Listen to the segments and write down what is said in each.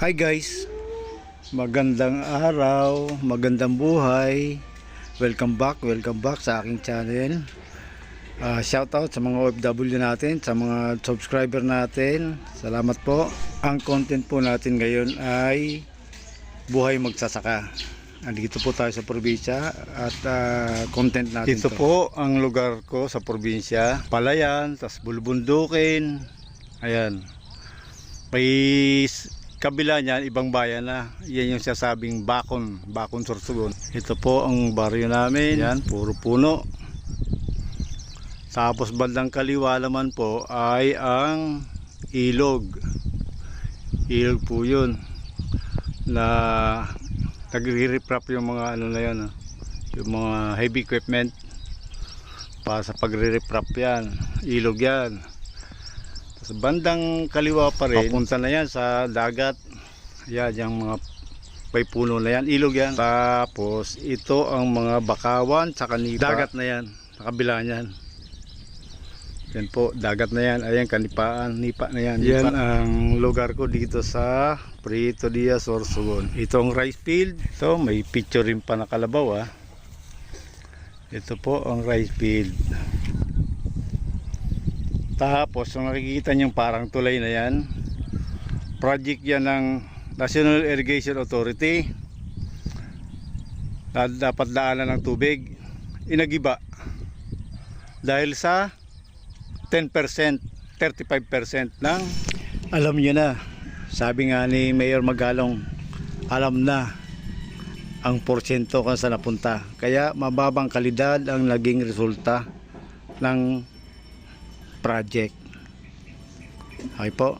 Hi guys, magandang araw, magandang buhay. Welcome back, welcome back sa aking channel. Ah, shout out sa mga OFW natin, sa mga subscriber natin. Salamat po. Ang content po natin ngayon ay buhay magsasaka. Andito po tayo sa probinsya at ah, content natin Ito to. po ang lugar ko sa probinsya. Palayan, tas bulbundukin. Ayan. S- kabila niyan, ibang bayan na. Yan yung sasabing Bakon, Bakon Sorsogon. Ito po ang baryo namin. Yan, puro puno. Tapos bandang kaliwa naman po ay ang ilog. Ilog po yun. Na nagre-reprap yung mga ano na yan. ah. Yung mga heavy equipment para sa pagre-reprap yan. Ilog yan. Sa bandang kaliwa pa rin, papunta na yan sa dagat. Yan, yung mga may puno na yan, ilog yan. Tapos ito ang mga bakawan sa kanipa. Dagat na yan, sa kabila niyan. Yan po, dagat na yan. Ayan, kanipaan, nipa na yan. Yan ang lugar ko dito sa Prieto Diaz, Sorsogon. Itong rice field, ito may picture rin pa na kalabaw ah. Ito po ang rice field. Tapos, kung nakikita nyo parang tulay na yan, project yan ng National Irrigation Authority dapat daanan ng tubig. Inagiba. Dahil sa 10%, 35% ng Alam niyo na, sabi nga ni Mayor Magalong, alam na ang porsyento kung saan napunta. Kaya mababang kalidad ang naging resulta ng project. Okay po.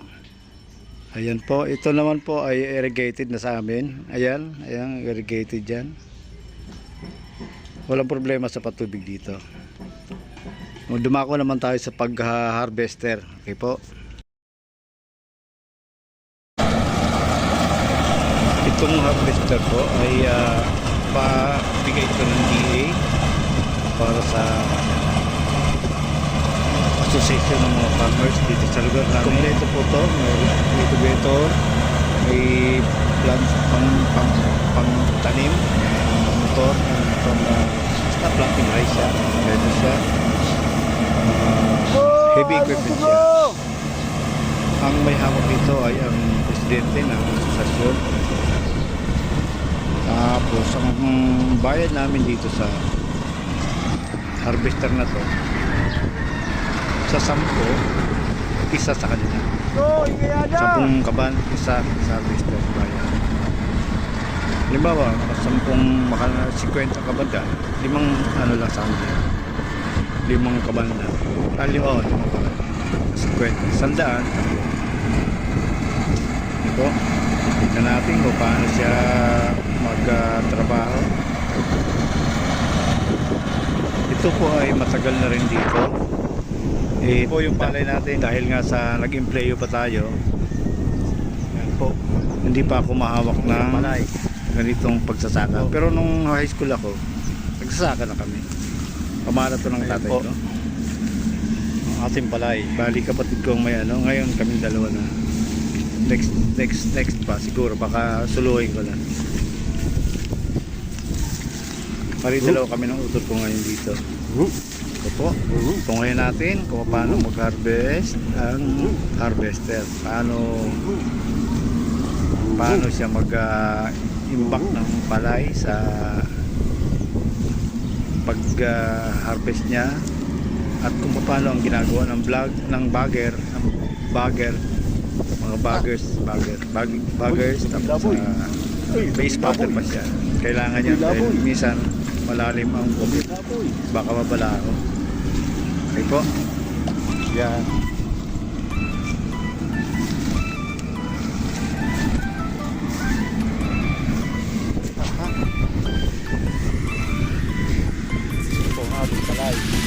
Ayan po. Ito naman po ay irrigated na sa amin. Ayan. Ayan. Irrigated dyan. Walang problema sa patubig dito. Dumako naman tayo sa pag-harvester. Okay po. Itong harvester po ay ah, pabigay ito ng DA para sa association ng mga farmers dito sa lugar namin. Kompleto po to. May incubator, may plant pang, pang, pang tanim, pang motor, pang uh, basta planting rice siya. Ganyan siya. Ah, heavy equipment siya. Ang may hawak dito ay ang presidente ng asosasyon. Tapos ang bayad namin dito sa harvester na to sa sampo isa sa kanila. Sampung kaban isa sa harvester bayad halimbawa sampung maka 50 kaban ka limang ano lang sa kanila limang kaban na. Ah, limang, oh, limang kaban. 50 sandaan ito tignan natin kung paano siya magtrabaho ito po ay matagal na rin dito eh po yung palay natin. dahil nga sa nag-empleyo pa tayo yan po hindi pa ako mahawak ng ganitong pagsasaka. Pero nung high school ako nagsasaka na kami. Pamana to ng Ayun tatay po. ko. Ang ating palay. bali kapatid kong may ano ngayon kami dalawa na. Next next next pa siguro baka suluhin ko na. Pari dalawa kami ng utol ko ngayon dito ito po. Tungayin natin kung paano mag-harvest ang harvester. Paano paano siya mag-imbak ng palay sa pag-harvest niya. At kung paano ang ginagawa ng vlog ng bagger ng bagger mga baggers bagger bag, baggers tapos uh, may spotter pa siya. Kailangan niya dahil minsan malalim ang bukid. baka mabala ako po. Yan. Ito po ang ating palay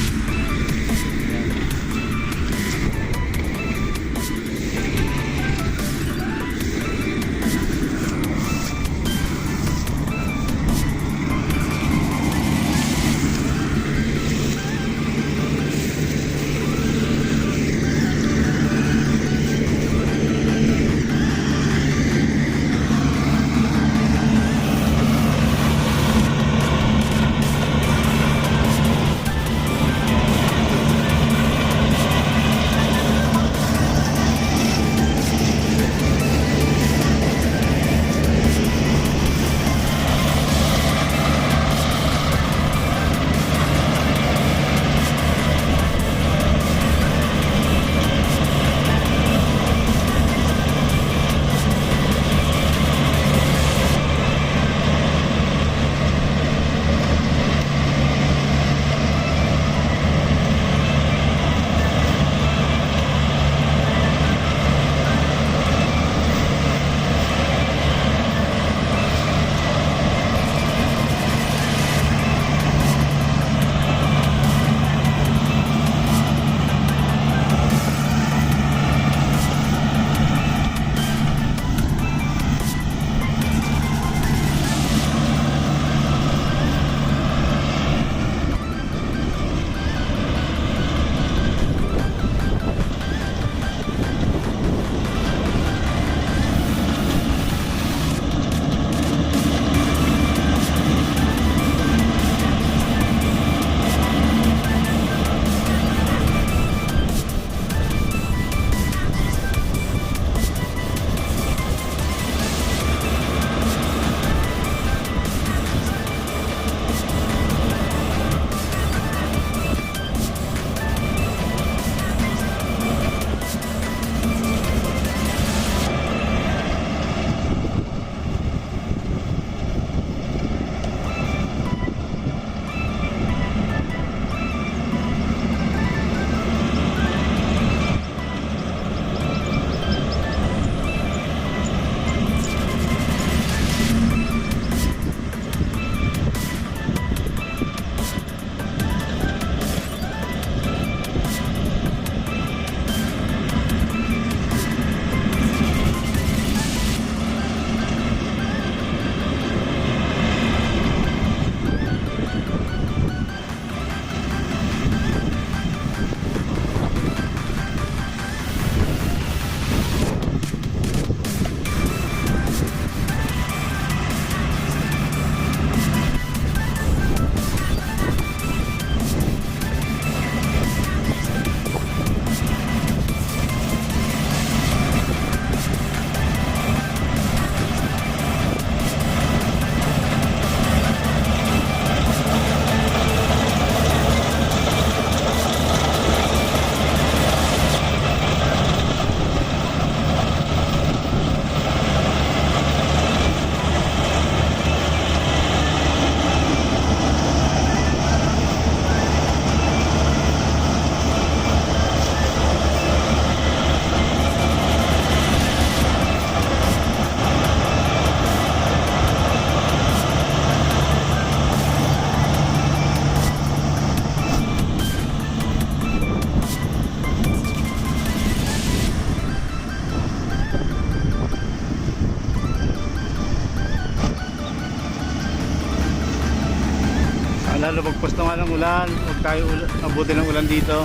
baba ng ulan. Huwag tayo ul- abuti ng ulan dito.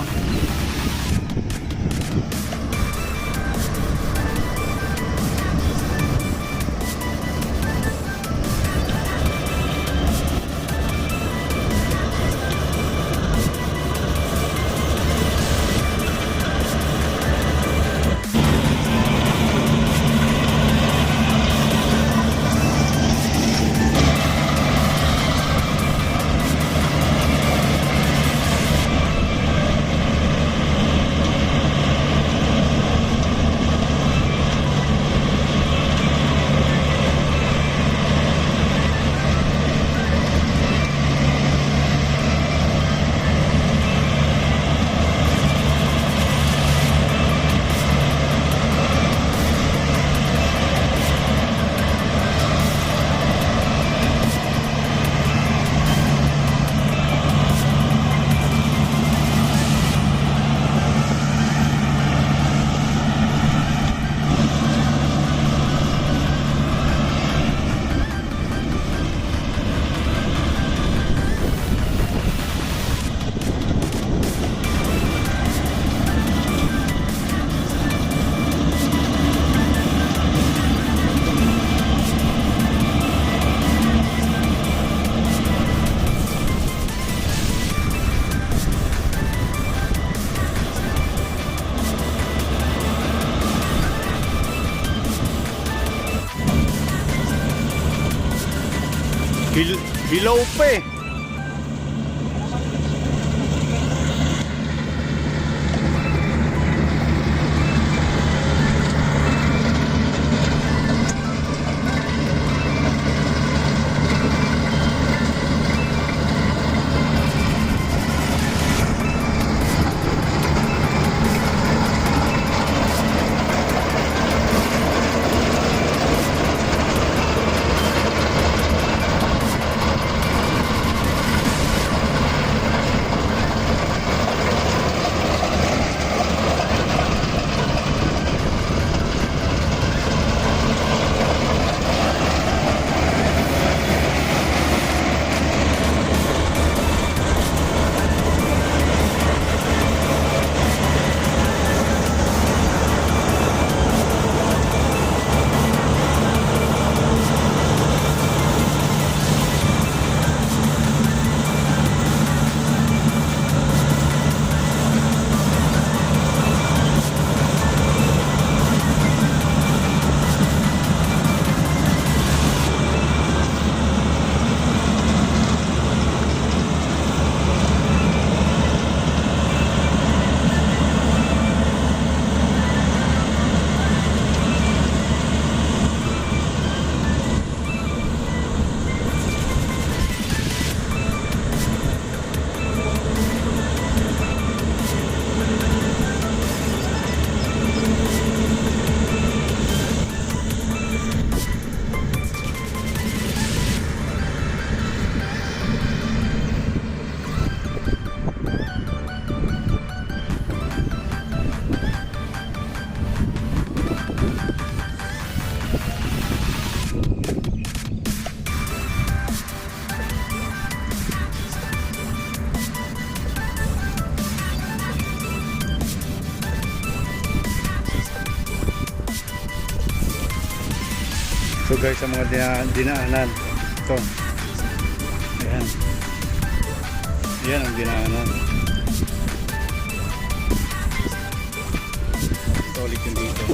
Bil Bilaw pa eh. Guys, sa mga dina dinaanan. Ito. Ayan. Ayan ang dinaanan. Solid yung dito.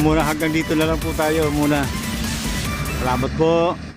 Muna hanggang dito na lang po tayo muna. Salamat po.